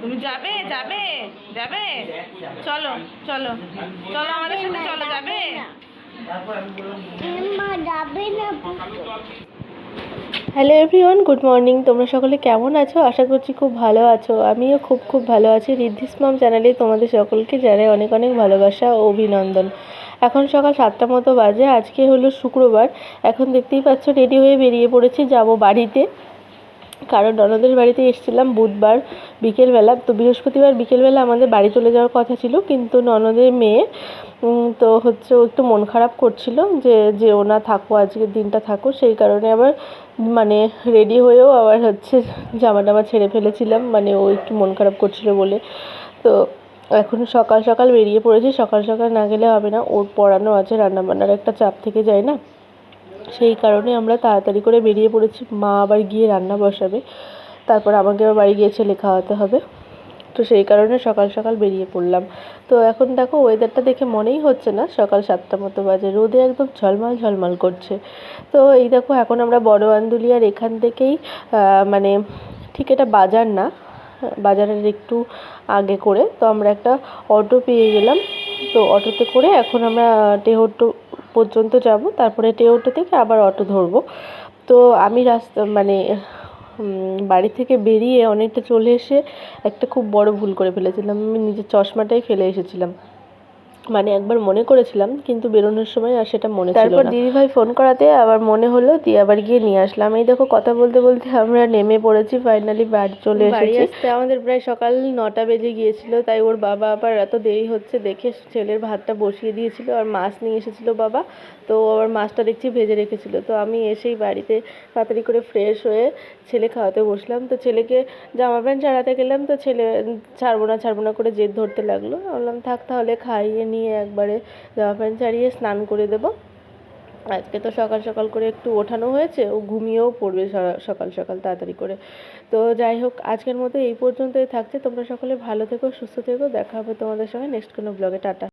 তুমি যাবে? যাবে? যাবে? চলো চলো। চলো আমাদের সাথে চলো যাবে? হ্যালো এভরিওয়ান গুড মর্নিং তোমরা সকলে কেমন আছো? আশা করছি খুব ভালো আছো। আমিও খুব খুব ভালো আছি। রিদ্ধিস মাম চ্যানেলে তোমাদের সকলকে জানাই অনেক অনেক ভালোবাসা ও অভিনন্দন। এখন সকাল সাতটা মতো বাজে আজকে হলো শুক্রবার। এখন দেখতেই পাচ্ছ রেডি হয়ে বেরিয়ে পড়েছি যাব বাড়িতে। কারণ ননদের বাড়িতে এসেছিলাম বুধবার বিকেলবেলা, তো বৃহস্পতিবার বিকেলবেলা আমাদের বাড়ি চলে যাওয়ার কথা ছিল, কিন্তু ননদের মেয়ে তো হচ্ছে ও একটু মন খারাপ করছিল যে যে ও না থাকো আজকের দিনটা থাকো সেই কারণে আবার মানে রেডি হয়েও আবার হচ্ছে জামা টামা ছেড়ে ফেলেছিলাম মানে ও একটু মন খারাপ করছিল বলে। তো এখন সকাল সকাল বেরিয়ে পড়েছি, সকাল সকাল না গেলে হবে না, ওর পড়ানো আছে, রান্নাবান্নার একটা চাপ থেকে যায় না। সেই কারণে আমরা তাড়াতাড়ি করে বেরিয়ে পড়েছি। মা আবার গিয়ে রান্না বসাবে। তারপর আমাকে আবার বাড়ি গিয়ে ছেলে খাওয়াতে হবে। তো সেই কারণে সকাল সকাল বেরিয়ে পড়লাম। তো এখন দেখো ওয়েদারটা দেখে মনেই হচ্ছে না। সকাল সাতটা মতো বাজে। রোদে একদম ঝলমল ঝলমল করছে। তো এই দেখো এখন আমরা বড় আন্দুলিয়ার এখান থেকেই মানে ঠিক এটা বাজার না, বাজারের একটু আগে করে। তো আমরা একটা অটো পেয়ে গেলাম। তো অটোতে করে এখন আমরা টেহট্ট পর্যন্ত যাব। তারপরে টেহট্ট থেকে আবার অটো ধরব। তো আমি রাস্তা মানে বাড়ি থেকে বেরিয়ে অনেকটা চলে এসে একটা খুব বড় ভুল করে ফেলেছিলাম। আমি নিজের চশমাটাই ফেলে এসেছিলাম। মানে একবার মনে করেছিলাম কিন্তু বেরোনোর সময় আর সেটা মনে ছিল তারপর দিদিভাই ফোন করাতে আবার মনে হলো দিয়ে আবার গিয়ে নিয়ে আসলাম। এই দেখো কথা বলতে বলতে আমরা নেমে পড়েছি ফাইনালি বাড়ি চলে এসেছি। আসতে আমাদের প্রায় সকাল নটা বেজে গিয়েছিল তাই ওর বাবা আবার এত দেরি হচ্ছে দেখে ছেলের ভাতটা বসিয়ে দিয়েছিল আর মাছ নিয়ে এসেছিল বাবা তো আবার মাছটা দেখছি ভেজে রেখেছিল। তো আমি এসেই বাড়িতে তাড়াতাড়ি করে ফ্রেশ হয়ে ছেলে খাওয়াতে বসলাম। তো ছেলেকে জামা প্যান্ট ছাড়াতে গেলাম তো ছেলে ছাড়বো না ছাড়বো না করে জেদ ধরতে লাগল। বললাম থাক তাহলে খাইয়ে নিয়ে একবারে জামা প্যান্ট ছাড়িয়ে স্নান করে দেবো। আজকে তো সকাল সকাল করে একটু ওঠানো হয়েছে, ও ঘুমিয়েও পড়বে সকাল সকাল তাড়াতাড়ি করে। তো যাই হোক, আজকের মতো এই পর্যন্তই থাকছে। তোমরা সকলে ভালো থেকো, সুস্থ থেকো। দেখা হবে তোমাদের সঙ্গে নেক্সট কোনো ব্লগে টাটা।